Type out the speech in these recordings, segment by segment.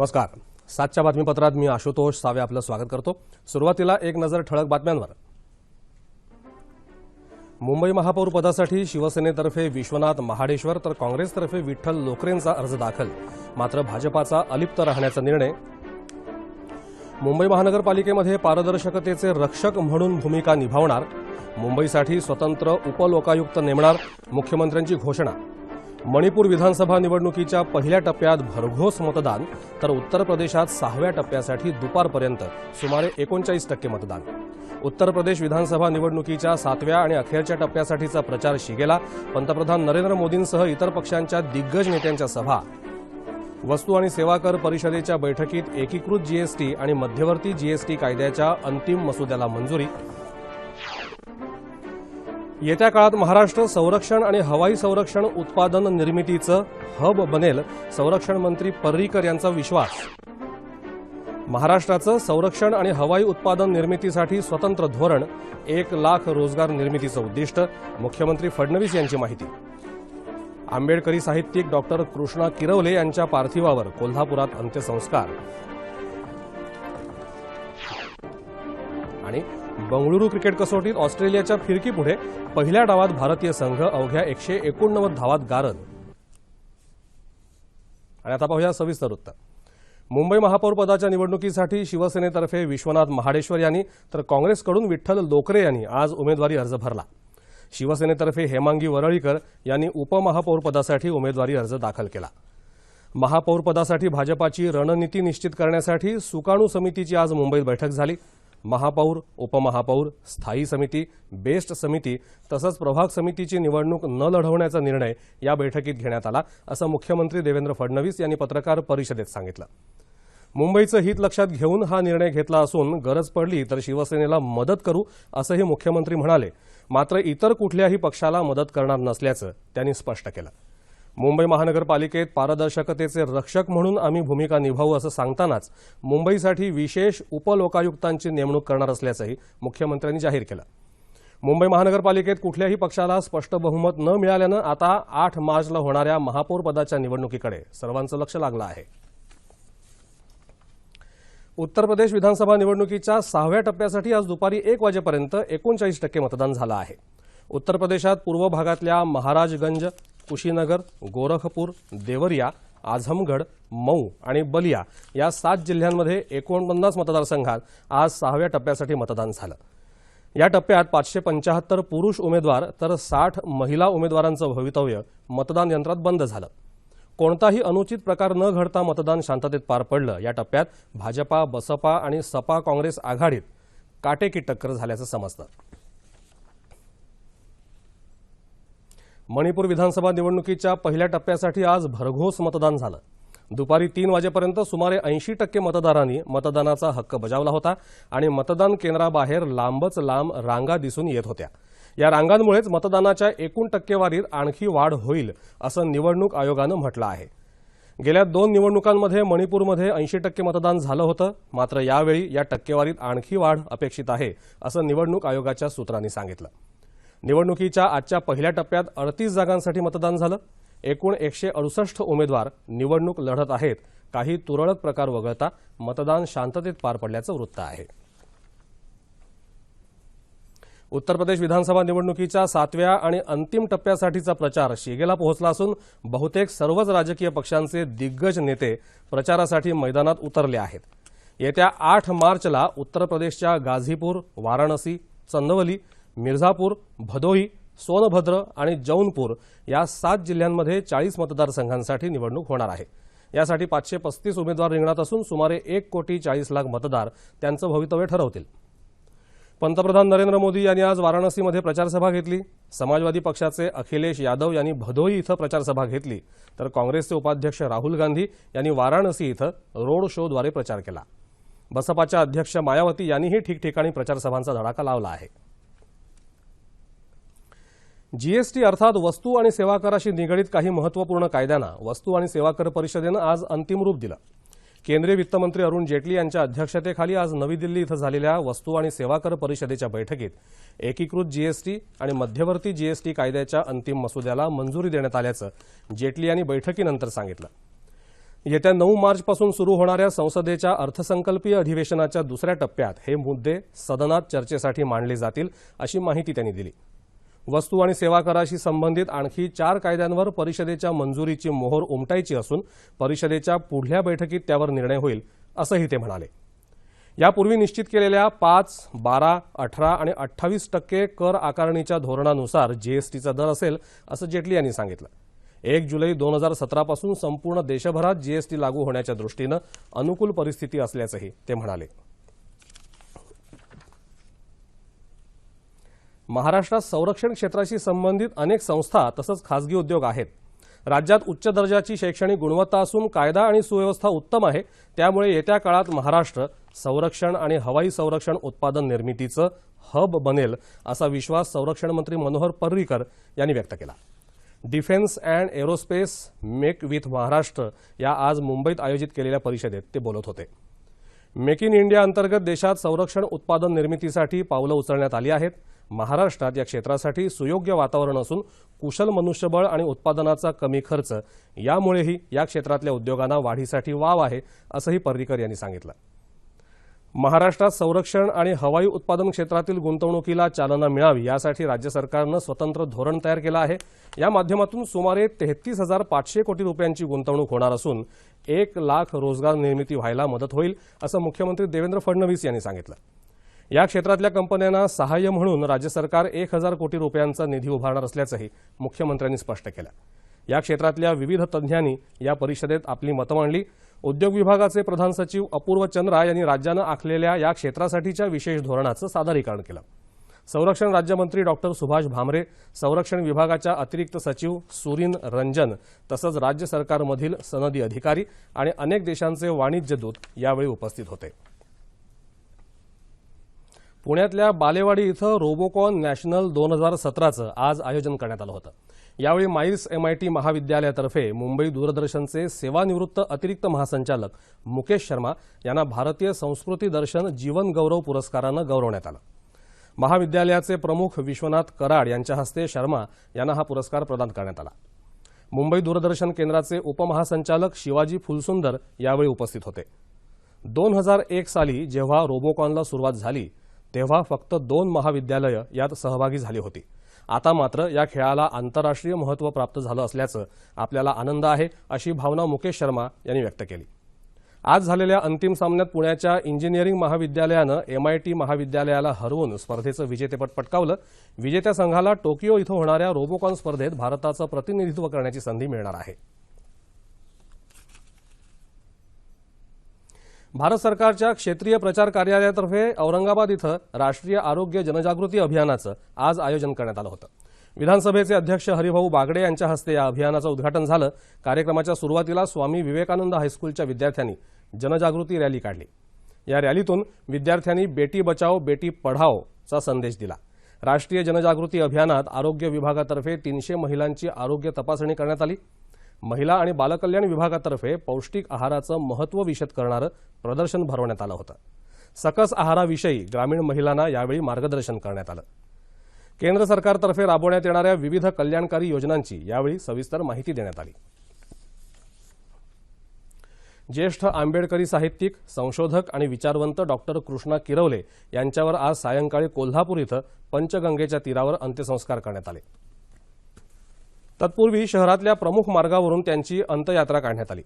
नमस्कार. सातच्या बातमीपत्रात मी आशुतोष सावे आपलं स्वागत करतो. सुरुवातीला एक नजर ठळक बातम्यांवर. मुंबई महापौर पदासाठी शिवसेनेतर्फे विश्वनाथ महाडेश्वर तर काँग्रेसतर्फे विठ्ठल लोकरेंचा अर्ज दाखल. मात्र भाजपाचा अलिप्त राहण्याचा निर्णय. मुंबई महानगरपालिकेमध्ये पारदर्शकतेचे रक्षक म्हणून भूमिका निभावणार. मुंबईसाठी स्वतंत्र उपलोकायुक्त नेमणार मुख्यमंत्र्यांची घोषणा. मणिपूर विधानसभा निवडणुकीच्या पहिल्या टप्प्यात भरघोस मतदान तर उत्तर प्रदेशात सहाव्या टप्प्यासाठी दुपारपर्यंत सुमारे एकोणचाळीस टक्के मतदान. उत्तर प्रदेश विधानसभा निवडणुकीच्या सातव्या आणि अखेरच्या टप्प्यासाठीचा प्रचार शिगेला पंतप्रधान नरेंद्र मोदींसह इतर पक्षांच्या दिग्गज नेत्यांच्या सभा. वस्तू आणि सेवा कर परिषदेच्या बैठकीत एकीकृत जीएसटी आणि मध्यवर्ती जीएसटी कायद्याच्या अंतिम मसुद्याला मंजुरी येत्या काळात महाराष्ट्र संरक्षण आणि हवाई संरक्षण उत्पादन निर्मितीचं हब बनेल संरक्षण मंत्री पर्रीकर यांचा विश्वास. महाराष्ट्राचं संरक्षण आणि हवाई उत्पादन निर्मितीसाठी स्वतंत्र धोरण एक लाख रोजगार निर्मितीचं उद्दिष्ट मुख्यमंत्री फडणवीस यांची माहिती. आंबेडकरी साहित्यिक डॉक्टर कृष्णा किरवले यांच्या पार्थिवावर कोल्हापुरात अंत्यसंस्कार. बंगळुरू क्रिकेट कसोटीत ऑस्ट्रेलियाच्या फिरकीपुढे पहिल्या डावात भारतीय संघ अवघ्या एकशे एकोणनव्वद धावात गारद आणि आता पाहूया सविस्तर वृत्त मुंबई महापौरपदाच्या निवडणुकीसाठी शिवसेनेतर्फे विश्वनाथ महाडेश्वर यांनी तर काँग्रेसकडून विठ्ठल लोकरे यांनी आज उमेदवारी अर्ज भरला. शिवसेनेतर्फे हेमांगी वरळीकर यांनी उपमहापौरपदासाठी उमेदवारी अर्ज दाखल केला. महापौरपदासाठी भाजपाची रणनीती निश्चित करण्यासाठी सुकाणू समितीची आज मुंबईत बैठक झाली. महापौर उपमहापौर स्थायी समिती बेस्ट समिती तसंच प्रभाग समितीची निवडणूक न लढवण्याचा निर्णय या बैठकीत घेण्यात आला असं मुख्यमंत्री देवेंद्र फडणवीस यांनी पत्रकार परिषदेत सांगितलं. मुंबईचं हित लक्षात घेऊन हा निर्णय घेतला असून गरज पडली तर शिवसेनेला मदत करू असंही मुख्यमंत्री म्हणाले. मात्र इतर कुठल्याही पक्षाला मदत करणार नसल्याचं त्यांनी स्पष्ट केलं. मुंबई महानगरपालिकेत पारदर्शकतेचे रक्षक म्हणून आम्ही भूमिका निभावू असं सांगतानाच मुंबईसाठी विशेष उपलोकायुक्तांची नेमणूक करणार असल्याचंही मुख्यमंत्र्यांनी जाहीर केलं. मुंबई महानगरपालिकेत कुठल्याही पक्षाला स्पष्ट बहुमत न मिळाल्यानं आता आठ मार्चला होणाऱ्या महापौरपदाच्या निवडणुकीकडे सर्वांचं लक्ष लागलं आहे. उत्तर प्रदेश विधानसभा निवडणुकीच्या सहाव्या टप्प्यासाठी आज दुपारी एक वाजेपर्यंत एकोणचाळीस टक्के मतदान झालं आहे. उत्तर प्रदेशात पूर्व भागातल्या महाराजगंज कुशीनगर गोरखपूर देवरिया आझमगड मऊ आणि बलिया या सात जिल्ह्यांमध्ये एकोणपन्नास मतदारसंघात आज सहाव्या टप्प्यासाठी मतदान झालं. या टप्प्यात पाचशे पंचाहत्तर पुरुष उमेदवार तर साठ महिला उमेदवारांचं भवितव्य मतदान यंत्रात बंद झालं. कोणताही अनुचित प्रकार न घडता मतदान शांततेत पार पडलं. या टप्प्यात भाजपा बसपा आणि सपा काँग्रेस आघाडीत काटेकी टक्कर झाल्याचं समजतं. मणिपूर विधानसभा निवडणुकीच्या पहिल्या टप्प्यासाठी आज भरघोस मतदान झालं. दुपारी तीन वाजेपर्यंत सुमारे ऐंशी टक्के मतदारांनी मतदानाचा हक्क बजावला होता आणि मतदान केंद्राबाहेर लांबच लांब रांगा दिसून येत होत्या. या रांगांमुळेच मतदानाच्या एकूण टक्केवारीत आणखी वाढ होईल असं निवडणूक आयोगानं म्हटलं आहे. गेल्या दोन निवडणुकांमध्ये मणिपूरमध्ये ऐंशी टक्के मतदान झालं होतं. मात्र यावेळी या टक्केवारीत आणखी वाढ अपेक्षित आहे असं निवडणूक आयोगाच्या सूत्रांनी सांगितलं. निवडणुकीच्या आजच्या पहिल्या टप्प्यात अडतीस जागांसाठी मतदान झालं. एकूण एकशे अडुसष्ट उमेदवार निवडणूक लढत आहेत. काही तुरळक प्रकार वगळता मतदान शांततेत पार पडल्याचं वृत्त आहे. उत्तर प्रदेश विधानसभा निवडणुकीच्या सातव्या आणि अंतिम टप्प्यासाठीचा प्रचार शिगेला पोहोचला असून बहुतेक सर्वच राजकीय पक्षांचे दिग्गज नेते प्रचारासाठी मैदानात उतरले आहेत. येत्या आठ मार्चला उत्तर प्रदेशच्या गाझीपूर वाराणसी चंदवली मिर्झापूर भदोही सोनभद्र आणि जौनपूर या सात जिल्ह्यांमध्ये चाळीस मतदारसंघांसाठी निवडणूक होणार आहे. यासाठी पाचशे पस्तीस उमेदवार रिंगणात असून सुमारे एक कोटी चाळीस लाख मतदार त्यांचं भवितव्य ठरवतील. पंतप्रधान नरेंद्र मोदी यांनी आज वाराणसीमध्ये प्रचारसभा घेतली. समाजवादी पक्षाचे अखिलेश यादव यांनी भदोही इथं प्रचारसभा घेतली. तर काँग्रेसचे उपाध्यक्ष राहुल गांधी यांनी वाराणसी इथं रोड शोद्वारे प्रचार केला. बसपाच्या अध्यक्ष मायावती यांनीही ठिकठिकाणी प्रचारसभांचा धडाका लावला आहे. जीएसटी अर्थात वस्तू आणि सेवा कराशी निगडीत काही महत्त्वपूर्ण कायद्यांना वस्तू आणि सेवा कर परिषदेनं आज अंतिम रूप दिलं. केंद्रीय वित्तमंत्री अरुण जेटली यांच्या अध्यक्षतेखाली आज नवी दिल्ली इथं झालेल्या वस्तू आणि सेवा कर परिषदेच्या बैठकीत एकीकृत जीएसटी आणि मध्यवर्ती जीएसटी कायद्याच्या अंतिम मसुद्याला मंजुरी देण्यात आल्याचं जेटली यांनी बैठकीनंतर सांगितलं. येत्या नऊ मार्चपासून सुरू होणाऱ्या संसदेच्या अर्थसंकल्पीय अधिवेशनाच्या दुसऱ्या टप्प्यात हे मुद्दे सदनात चर्चेसाठी मांडले जातील अशी माहिती त्यांनी दिली. वस्तू आणि सेवा कराशी संबंधित आणखी चार कायद्यांवर परिषदेच्या मंजुरीची मोहर उमटायची असून परिषदेच्या पुढल्या बैठकीत त्यावर निर्णय होईल असंही ते म्हणाले. यापूर्वी निश्चित केलेल्या पाच बारा अठरा आणि अठ्ठावीस टक्के कर आकारणीच्या धोरणानुसार जीएसटीचा दर असेल असं जेटली यांनी सांगितलं. एक जुलै दोन हजार सतरापासून संपूर्ण देशभरात जीएसटी लागू होण्याच्या दृष्टीनं अनुकूल परिस्थिती असल्याचंही ते म्हणाले. महाराष्ट्रात संरक्षण क्षेत्राशी संबंधित अनेक संस्था तसंच खासगी उद्योग आहेत. राज्यात उच्च दर्जाची शैक्षणिक गुणवत्ता असून कायदा आणि सुव्यवस्था उत्तम आहे. त्यामुळे येत्या काळात महाराष्ट्र संरक्षण आणि हवाई संरक्षण उत्पादन निर्मितीचं हब बनेल असा विश्वास संरक्षण मंत्री मनोहर पर्रीकर यांनी व्यक्त केला. Defence and aerospace make with Maharashtra या आज मुंबईत आयोजित केलेल्या परिषदेत ते बोलत होते. मेक इन इंडिया अंतर्गत देशात संरक्षण उत्पादन निर्मितीसाठी पावलं उचलण्यात आली आहेत. महाराष्ट्रात या क्षेत्रासाठी सुयोग्य वातावरण असून कुशल मनुष्यबळ आणि उत्पादनाचा कमी खर्च यामुळेही या क्षेत्रातल्या उद्योगांना वाढीसाठी वाव आहे असंही पर्रीकर यांनी सांगितलं. महाराष्ट्रात संरक्षण आणि हवाई उत्पादन क्षेत्रातील गुंतवणुकीला चालना मिळावी यासाठी राज्य सरकारनं स्वतंत्र धोरण तयार केलं आहे. या माध्यमातून सुमारे तेहतीस हजार पाचशे कोटी रुपयांची गुंतवणूक होणार असून एक लाख रोजगार निर्मिती व्हायला मदत होईल असं मुख्यमंत्री देवेंद्र फडणवीस यांनी सांगितलं. या क्षेत्रातल्या कंपन्यांना सहाय्य म्हणून राज्य सरकार एक हजार कोटी रुपयांचा निधी उभारणार असल्याचंही मुख्यमंत्र्यांनी स्पष्ट केलं. या क्षेत्रातल्या विविध तज्ज्ञांनी या परिषदेत आपली मतं मांडली. उद्योग विभागाचे प्रधान सचिव अपूर्व चंद्रा यांनी राज्यानं आखलेल्या या क्षेत्रासाठीच्या विशेष धोरणाचं सादरीकरण केलं. संरक्षण राज्यमंत्री डॉक्टर सुभाष भामरे संरक्षण विभागाच्या अतिरिक्त सचिव सुरीन रंजन तसंच राज्य सरकारमधील सनदी अधिकारी आणि अनेक देशांचे वाणिज्य दूत यावेळी उपस्थित होते. पुण्यातल्या बालेवाडी इथं रोबोकॉन नॅशनल दोन हजार सतराचं आज आयोजन करण्यात आलं होतं. यावेळी माईल्स एमआयटी महाविद्यालयातर्फे मुंबई दूरदर्शनचे सेवानिवृत्त अतिरिक्त महासंचालक मुकेश शर्मा यांना भारतीय संस्कृती दर्शन जीवन गौरव पुरस्कारानं गौरवण्यात आलं. महाविद्यालयाचे प्रमुख विश्वनाथ कराड यांच्या हस्ते शर्मा यांना हा पुरस्कार प्रदान करण्यात आला. मुंबई दूरदर्शन केंद्राचे उपमहासंचालक शिवाजी फुलसुंदर यावेळी उपस्थित होते. दोन हजार एक साली जेव्हा रोबोकॉनला सुरुवात झाली तेव्हा फक्त दोन महाविद्यालयं यात सहभागी झाली होती. आता मात्र या खेळाला आंतरराष्ट्रीय महत्त्व प्राप्त झालं असल्याचं आपल्याला आनंद आहे अशी भावना मुकेश शर्मा यांनी व्यक्त केली. आज झालेल्या अंतिम सामन्यात पुण्याच्या इंजिनिअरिंग महाविद्यालयानं एमआयटी महाविद्यालयाला हरवून स्पर्धेचं विजेतेपद पटकावलं. विजेत्या संघाला टोकियो इथं होणाऱ्या रोबोकॉन स्पर्धेत भारताचं प्रतिनिधित्व करण्याची संधी मिळणार आहे. भारत सरकारच्या क्षेत्रीय प्रचार कार्यालयातर्फे औरंगाबाद इथं राष्ट्रीय आरोग्य जनजागृती अभियानाचं आज आयोजन करण्यात आलं होतं. विधानसभेचे अध्यक्ष हरिभाऊ बागडे यांच्या हस्ते या अभियानाचं उद्घाटन झालं. कार्यक्रमाच्या सुरुवातीला स्वामी विवेकानंद हायस्कूलच्या विद्यार्थ्यांनी जनजागृती रॅली काढली. या रॅलीतून विद्यार्थ्यांनी बेटी बचाओ बेटी पढाओ चा संदेश दिला. राष्ट्रीय जनजागृती अभियानात आरोग्य विभागातर्फे तीनशे महिलांची आरोग्य तपासणी करण्यात आली. महिला आणि बालकल्याण विभागातर्फे पौष्टिक आहाराचं महत्त्व विशद करणारं प्रदर्शन भरवण्यात आलं होतं. सकस आहाराविषयी ग्रामीण महिलांना यावेळी मार्गदर्शन करण्यात आलं. केंद्र सरकारतर्फे राबवण्यात येणाऱ्या विविध कल्याणकारी योजनांची यावेळी सविस्तर माहिती देण्यात आली. ज्येष्ठ आंबेडकरी साहित्यिक संशोधक आणि विचारवंत डॉक्टर कृष्णा किरवले यांच्यावर आज सायंकाळी कोल्हापूर इथं पंचगंगेच्या तीरावर अंत्यसंस्कार करण्यात आले. तत्पूर्वी शहरातल्या प्रमुख मार्गावरून त्यांची अंत्ययात्रा काढण्यात आली.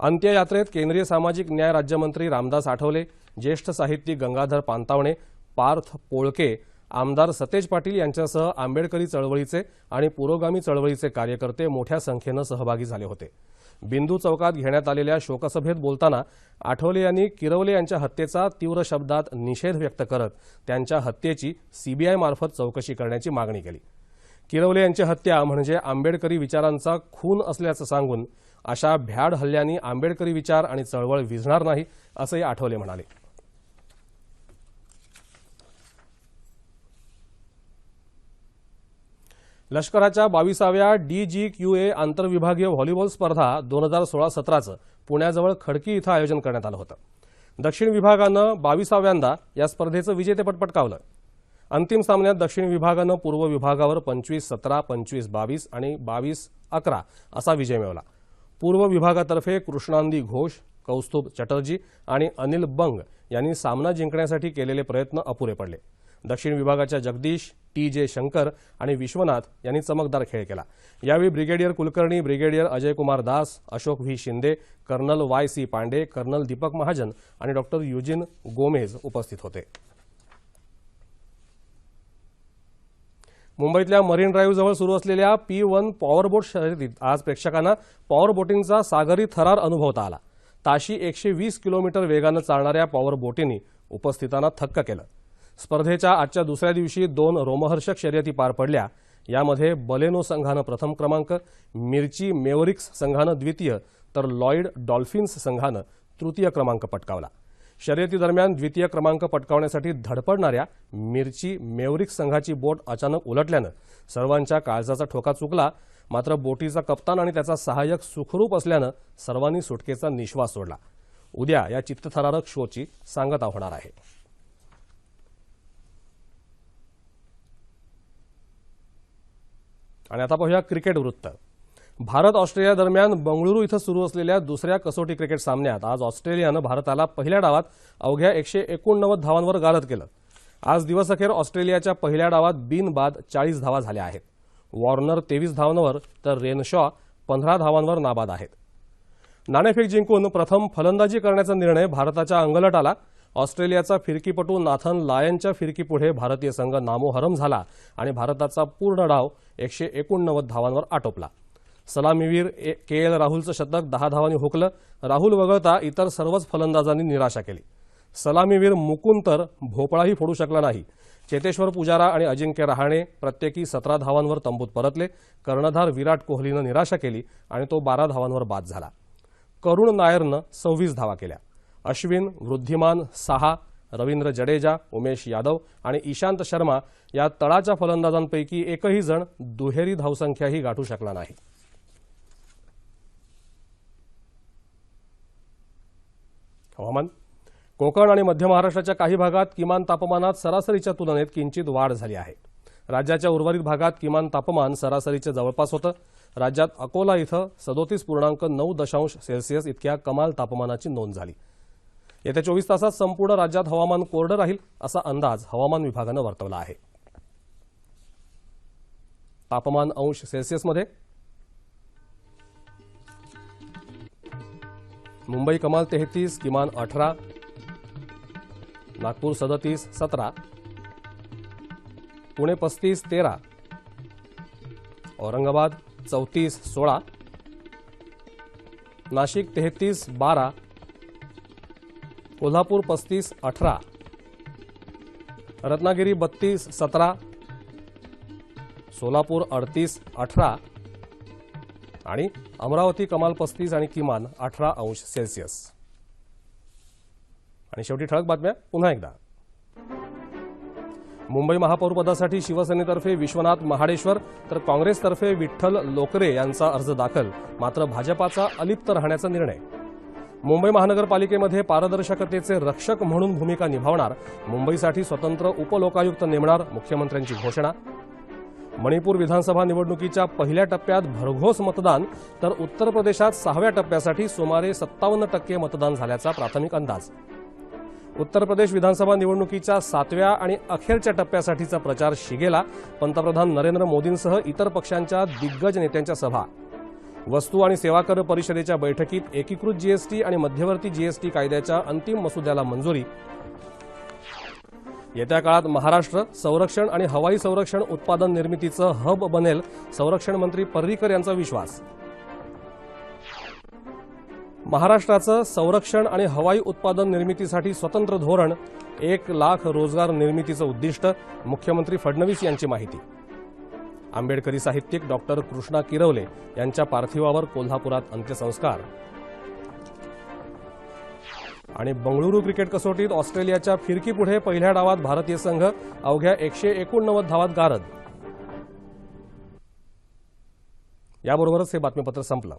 अंत्ययात्रेत केंद्रीय सामाजिक न्याय राज्यमंत्री रामदास आठवले ज्येष्ठ साहित्यिक गंगाधर पांतावणे पार्थ पोळके आमदार सतेज पाटील यांच्यासह आंबेडकरी चळवळीचे आणि पुरोगामी चळवळीचे कार्यकर्ते मोठ्या संख्येनं सहभागी झाले होते. बिंदू चौकात घेण्यात आलेल्या शोकसभेत बोलताना आठवले यांनी किरवले यांच्या हत्येचा तीव्र शब्दात निषेध व्यक्त करत त्यांच्या हत्येची सीबीआयमार्फत चौकशी करण्याची मागणी केली. किरवले यांची हत्या म्हणजे आंबेडकरी विचारांचा खून असल्याचं सांगून अशा भ्याड हल्ल्यांनी आंबेडकरी विचार आणि चळवळ विझणार नाही असंही आठवले म्हणाले. लष्कराच्या बावीसाव्या डीजीक्यूए आंतरविभागीय व्हॉलीबॉल स्पर्धा दोन हजार सोळा सतराचं पुण्याजवळ खडकी इथं आयोजन करण्यात आलं होतं. दक्षिण विभागानं बावीसाव्यांदा या स्पर्धेचं विजेतेपद पटकावलं. अंतिम सामन्यात दक्षिण विभागानं पूर्व विभागावर पंचवीस सतरा पंचवीस बावीस आणि बावीस अकरा असा विजय मिळवला. पूर्व विभागातर्फे कृष्णांदी घोष कौस्तुभ चटर्जी आणि अनिल बंग यांनी सामना जिंकण्यासाठी केलेले प्रयत्न अपुरे पडले. दक्षिण विभागाच्या जगदीश टी जे शंकर आणि विश्वनाथ यांनी चमकदार खेळ केला. यावेळी brigadier Kulkarni brigadier Ajay Kumar Das Ashok V. Shinde colonel Y. C. Pande colonel Deepak Mahajan आणि डॉक्टर युजिन गोमेज उपस्थित होते. मुंबईतल्या मरीन ड्राईव्हजवळ सुरू असलेल्या पी वन पॉवरबोट शर्यतीत आज प्रेक्षकांना पॉवर बोटिंगचा सागरी थरार अनुभवता आला. ताशी एकशे वीस किलोमीटर वेगानं चालणाऱ्या पॉवर बोटींनी उपस्थितांना थक्क केलं. स्पर्धेच्या आजच्या दुसऱ्या दिवशी दोन रोमहर्षक शर्यती पार पडल्या. यामध्ये बलेनो संघानं प्रथम क्रमांक मिरची मेवरिक्स संघानं द्वितीय तर लॉईड डॉल्फिन्स संघानं तृतीय क्रमांक पटकावला. शर्यतीदरम्यान द्वितीय क्रमांक पटकावण्यासाठी धडपडणाऱ्या मिरची मेवरिक्स संघाची बोट अचानक उलटल्यानं सर्वांच्या काळजाचा ठोका चुकला. मात्र बोटीचा कप्तान आणि त्याचा सहाय्यक सुखरूप असल्यानं सर्वांनी सुटकेचा निश्वास सोडला. उद्या या चित्तथरारक शोची सांगता होणार आहे. आणि आता पाहूया क्रिकेट वृत्त. भारत ऑस्ट्रेलिया दरम्यान बंगळुरू इथं सुरू असलेल्या दुसऱ्या कसोटी क्रिकेट सामन्यात आज ऑस्ट्रेलियानं भारताला पहिल्या डावात अवघ्या एकशे एकोणनव्वद धावांवर गारद केलं. आज दिवसअखेर ऑस्ट्रेलियाच्या पहिल्या डावात बिनबाद चाळीस धावा झाल्या आहेत. वॉर्नर तेवीस धावांवर तर रेनशॉ पंधरा धावांवर नाबाद आहेत. नाणेफेक जिंकून प्रथम फलंदाजी करण्याचा निर्णय भारताच्या अंगलट आला ऑस्ट्रेलियाचा फिरकीपटू नाथन लायनच्या फिरकीपुढे भारतीय संघ नामोहरम झाला आणि भारताचा पूर्ण डाव एकशे एकोणनव्वद धावांवर आटोपला. सलामीवीर ए- के एल राहुलचं शतक दहा धावांनी हुकलं. राहुल वगळता इतर सर्वच फलंदाजांनी निराशा केली. सलामीवीर मुकुंद तर भोपळाही फोडू शकला नाही. चेतेश्वर पुजारा आणि अजिंक्य रहाणे प्रत्येकी सतरा धावांवर तंबूत परतले. कर्णधार विराट कोहलीनं निराशा केली आणि तो बारा धावांवर बाद झाला. करुण नायरनं सव्वीस धावा केल्या. अश्विन वृद्धिमान साहा रवींद्र जडेजा उमेश यादव आणि ईशांत शर्मा या तळाच्या फलंदाजांपैकी एकही जण दुहेरी धावसंख्याही गाठू शकला नाही. हवामान? कोकण आणि मध्य महाराष्ट्राच्या काही भागात किमान तापमानात सरासरीच्या तुलनेत किंचित वाढ झाली आहे. राज्याच्या उर्वरित भागात किमान तापमान सरासरीच्या जवळपास होतं. राज्यात अकोला इथं सदोतीस पूर्णांक नऊ दशांश सेल्सिअस इतक्या कमाल तापमानाची नोंद झाली. येत्या चोवीस तासात संपूर्ण राज्यात हवामान कोरडं राहील असा अंदाज हवामान विभागानं वर्तवला आहे. तापमान अंश सेल्सिअसमध्ये मुंबई कमाल तेहतीस किमान अठरा. नागपूर सदतीस सतरा. पुणे पस्तीस तेरा. औरंगाबाद चौतीस सोळा. नाशिक तेहतीस बारा. कोल्हापूर पस्तीस अठरा. रत्नागिरी बत्तीस सतरा. सोलापूर अडतीस अठरा. आणि अमरावती कमाल पस्तीस आणि किमान अठरा अंश सेल्सिअस. आणि शेवटी ठळक बातम्या पुन्हा एकदा. मुंबई महापौरपदासाठी शिवसेनेतर्फे विश्वनाथ महाडेश्वर तर काँग्रेसतर्फे विठ्ठल लोकरे यांचा अर्ज दाखल मात्र भाजपाचा अलिप्त राहण्याचा निर्णय. मुंबई महानगरपालिकेमध्ये पारदर्शकतेचे रक्षक म्हणून भूमिका निभावणार मुंबईसाठी स्वतंत्र उपलोकायुक्त नेमणार मुख्यमंत्र्यांची घोषणा. मणिपूर विधानसभा निवडणुकीच्या पहिल्या टप्प्यात भरघोस मतदान तर उत्तर प्रदेशात सहाव्या टप्प्यासाठी सुमारे सत्तावन्न टक्के मतदान झाल्याचा प्राथमिक अंदाज. उत्तर प्रदेश विधानसभा निवडणुकीच्या सातव्या आणि अखेरच्या टप्प्यासाठीचा प्रचार शिगेला पंतप्रधान नरेंद्र मोदींसह इतर पक्षांच्या दिग्गज नेत्यांच्या सभा. वस्तू आणि सेवा कर परिषदेच्या बैठकीत एकीकृत जीएसटी आणि मध्यवर्ती जीएसटी कायद्याच्या अंतिम मसुद्याला मंजुरी येत्या काळात महाराष्ट्र संरक्षण आणि हवाई संरक्षण उत्पादन निर्मितीचं हब बनेल संरक्षण मंत्री पर्रीकर यांचा विश्वास. महाराष्ट्राचं संरक्षण आणि हवाई उत्पादन निर्मितीसाठी स्वतंत्र धोरण एक लाख रोजगार निर्मितीचं उद्दिष्ट मुख्यमंत्री फडणवीस यांची माहिती. आंबेडकरी साहित्यिक डॉक्टर कृष्णा किरवले यांच्या पार्थिवावर कोल्हापुरात अंत्यसंस्कार. आणि बंगळुरू क्रिकेट कसोटीत ऑस्ट्रेलियाच्या फिरकीपुढे पहिल्या डावात भारतीय संघ अवघ्या एकशे एकोणनव्वद धावात गारद. याबरोबरच हे बातमीपत्र संपलं.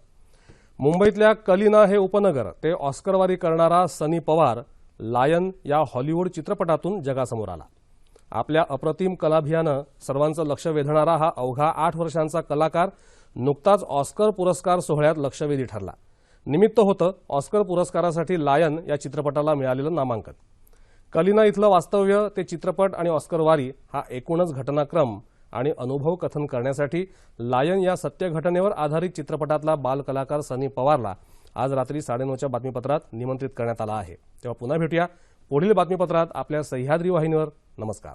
मुंबईतल्या कलिना हे उपनगर ते ऑस्करवारी करणारा सनी पवार लायन या हॉलिवूड चित्रपटातून जगासमोर आला. आपल्या अप्रतिम कलाभियानं सर्वांचं लक्ष वेधणारा हा अवघा आठ वर्षांचा कलाकार नुकताच ऑस्कर पुरस्कार सोहळ्यात लक्षवेधी ठरला. निमित्त होतं ऑस्कर पुरस्कारासाठी लायन या चित्रपटाला मिळालेलं नामांकन. कलिना इथलं वास्तव्य ते चित्रपट आणि ऑस्कर वारी हा एकूणच घटनाक्रम आणि अनुभव कथन करण्यासाठी लायन या सत्यघटनेवर आधारित चित्रपटातला बालकलाकार सनी पवारला आज रात्री साडेनऊच्या बातमीपत्रात निमंत्रित करण्यात आलं आहे. तेव्हा पुन्हा भेटूया पुढील बातमीपत्रात आपल्या सह्याद्री वाहिनीवर. नमस्कार.